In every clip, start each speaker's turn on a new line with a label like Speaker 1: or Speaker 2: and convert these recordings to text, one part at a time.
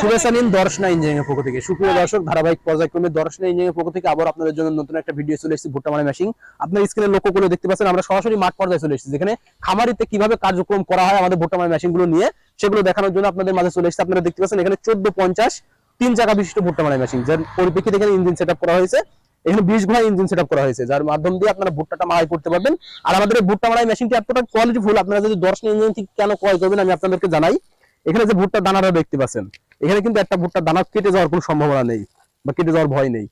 Speaker 1: শুভেচ্ছা নিন দর্শনা ইঞ্জিনিয়ারিং এর পক্ষ থেকে। সুপ্রিয় দর্শক ধারাবাহিক পর্যায়ক্রমে দর্শনা ইঞ্জিনিয়ারিং এর পক্ষ থেকে আবার আপনাদের জন্য নতুন একটা ভিডিও চলে এসেছি ভুট্টা মানে মেশিন আপনার স্ক্রিনে লক্ষ্য করে দেখতে পাচ্ছেন আমরা সরাসরি মাঠ পর্যায়ে চলে এসেছি যেখানে খামারিতে কীভাবে কার্যক্রম করা হয় আমাদের ভুট্টা মানে মেশিনগুলো নিয়ে সেগুলো দেখানোর জন্য আপনাদের মাঝে চলে এসেছে। আপনারা দেখতে পাচ্ছেন এখানে চোদ্দ পঞ্চাশ তিন চাকা বিশিষ্ট ভুট্টা মানে মেশিন যার পরিপ্রেক্ষিতে এখানে ইঞ্জিন সেট করা হয়েছে। এখানে বিশ ঘোড়া ইঞ্জিন সেট করা হয়েছে যার মাধ্যম দিয়ে আপনারা ভুট্টাটা মাড়াই করতে পারবেন। আর আমাদের এই ভুট্টা মাড়াই মেশিনটি এতটা কোয়ালিটি ফুল আপনারা যদি দর্শন ইঞ্জিন থেকে কেন ক্রয় করবেন আমি আপনাদেরকে জানাই। এখানে যে ভুট্টার দানাটা দেখতে পাচ্ছেন এখানে কিন্তু একটা ভুট্টার দানা কেটে যাওয়ার কোনো সম্ভাবনা নেই বা কেটে যাওয়ার ভয় নেই।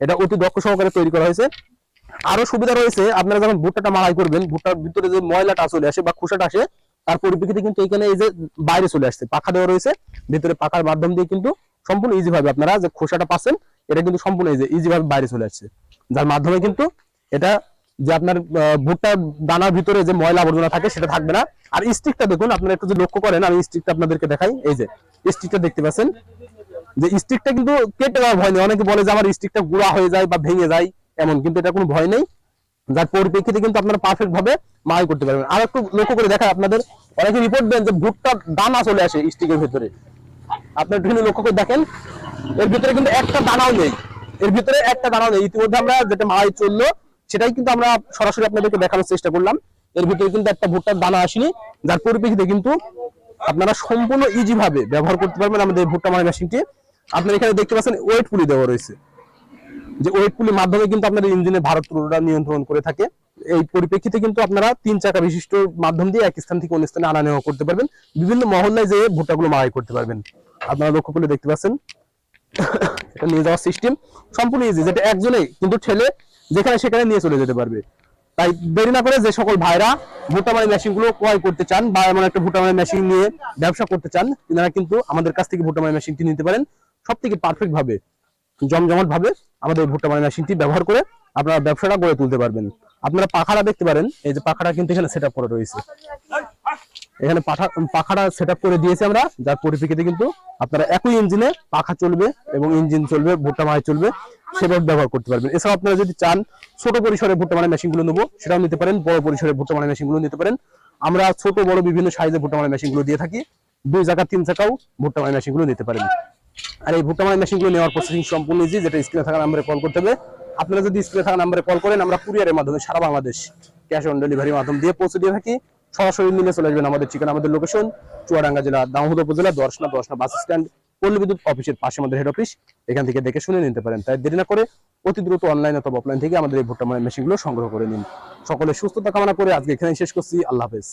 Speaker 1: এটা অতি দক্ষ সহকারে তৈরি করা হয়েছে। আরও সুবিধা রয়েছে, আপনারা যখন ভুট্টাটা মাড়াই করবেন, ভুট্টার ভিতরে যে ময়লাটা চলে আসে বা খোসাটা আসে, তার পরিপ্রেক্ষিতে কিন্তু এখানে এই যে বাইরে চলে আসছে, পাখা দেওয়া রয়েছে। ভিতরে পাখার মাধ্যম দিয়ে কিন্তু সম্পূর্ণ ইজি ভাবে আপনারা যে খোসাটা পাচ্ছেন, এটা কিন্তু সম্পূর্ণ ইজি ভাবে বাইরে চলে আসছে। যার মাধ্যমে কিন্তু এটা যে আপনার ভুট্টার দানার ভিতরে যে ময়লা আবর্জনা থাকে সেটা থাকবে না। আর স্টিকটা দেখুন, আপনারা একটু যদি লক্ষ্য করেন, আমি স্টিকটা আপনাদেরকে দেখাই। এই যে, স্টিকটা দেখতে পাচ্ছেন? যে স্টিকটা কিন্তু কেটে যাওয়ার ভয় নেই। অনেকে বলে যে আমার স্টিকটা গুঁড়া হয়ে যায় বা ভেঙে যায়, এমন, কিন্তু এটা কোনো ভয় নেই। যার পরিপ্রেক্ষিতে কিন্তু আপনারা পারফেক্ট ভাবে মারাই করতে পারবেন। আর একটু লক্ষ্য করে দেখায় আপনাদের। অনেকে রিপোর্ট দেন যে ভুট্টা দানা চলে আসে স্টিকের ভিতরে। আপনার একটুখানি লক্ষ্য করে দেখেন। এর ভিতরে কিন্তু একটা দানাও নেই। এর ভিতরে একটা দানাও নেই। ইতিমধ্যে আমরা যেটা মারাই চলল সেটাই কিন্তু আমরা সরাসরি আপনাদেরকে দেখানোর চেষ্টা করলাম। এর ভিতরে কিন্তু একটা ভুট্টার দানা আসেনি, যার পরিপ্রেক্ষিতে কিন্তু আপনারা সম্পূর্ণ ইজি ভাবে ব্যবহার করতে পারবেন আমাদের ভুট্টা মারাই মেশিনটি আপনারা এখানে দেখতে পাচ্ছেন ওয়েট পুলি দেওয়া রয়েছে। যে ওয়েট পুলির মাধ্যমে কিন্তু আপনাদের ইঞ্জিনের ভারোত্তোলনটা নিয়ন্ত্রণ করে থাকে। এই পরিপ্রেক্ষিতে কিন্তু আপনারা তিন চাকা বিশিষ্ট মাধ্যম দিয়ে এক স্থান থেকে অন্য স্থানে আনা নেওয়া করতে পারবেন। বিভিন্ন মহল্লায় যে ভুট্টাগুলো মারাই করতে পারবেন। আপনারা লক্ষ্য করে দেখতে পাচ্ছেন, এটা নিয়ে যাওয়ার সিস্টেম সম্পূর্ণ ইজি যেটা একজনেই, কিন্তু ঠেলে যেখানে সেখানে নিয়ে চলে যেতে পারবে। তাই দেরি না করে যে সকল ভাইরা ভুট্টা মারি মেশিনগুলো ক্রয় করতে চান বা এমন একটা ভুট্টা মারি মেশিন নিয়ে ব্যবসা করতে চান তিনারা কিন্তু আমাদের কাছ থেকে ভুট্টা মারি মেশিনটি নিতে পারেন। সব থেকে পারফেক্ট ভাবে জমজমাট ভাবে আমাদের ভুট্টা মারি মেশিনটি ব্যবহার করে আপনারা ব্যবসাটা গড়ে তুলতে পারবেন। আপনারা পাখাটা দেখতে পারেন, এই যে পাখাটা কিন্তু এখানে সেট আপ করা রয়েছে। এখানে পাঠা, পাখাটা সেট আপ করে দিয়েছি আমরা, যার পরিপ্রেক্ষিতে কিন্তু আপনারা একই ইঞ্জিনে পাখা চলবে এবং ইঞ্জিন চলবে ভুট্টা মারাই চলবে। সেভাবে ব্যবহার করতে পারবেন। এছাড়া আপনারা যদি চান, ছোট পরিসরে ভুট্টা মারাই মেশিনগুলো নেব, সেটাও নিতে পারেন, বড় পরিসরে ভুট্টা মারাই মেশিনগুলো নিতে পারেন। আমরা ছোট, বড়, বিভিন্ন সাইজে ভুট্টা মারাই মেশিনগুলো দিয়ে থাকি। দুই জায়গা তিন চাকাও ভুট্টা মারাই মেশিনগুলো নিতে পারেন। আর এই ভুট্টা মারাই মেশিনগুলো নেওয়ার প্রসেসিং সম্পূর্ণ ইজি যেটা স্ক্রিনে থাকা নাম্বারে কল করতে হবে। আপনারা যদি স্ক্রিনে থাকা নাম্বারে কল করেন, আমরা কুরিয়ারের মাধ্যমে সারা বাংলাদেশ ক্যাশ অন ডেলিভারির মাধ্যম দিয়ে পৌঁছে দিয়ে থাকি। সরাসরি নিলে চলে আসবেন আমাদের ঠিকানা, আমাদের লোকেশন চুয়াডাঙ্গা জেলা দামোহদ উপজেলা, দর্শনা দর্শনা বাস স্ট্যান্ড পল্লী বিদ্যুৎ অফিসের পাশে আমাদের হেড অফিস এখান থেকে দেখে শুনে নিতে পারেন। তাই দেরি না করে অতি দ্রুত অনলাইন অথবা অফলাইন থেকে আমাদের এই ভুট্টা মেশিনগুলো সংগ্রহ করে নিন। সকলে সুস্থতা কামনা করে আজকে এখানে শেষ করছি। আল্লাহ হাফেজ।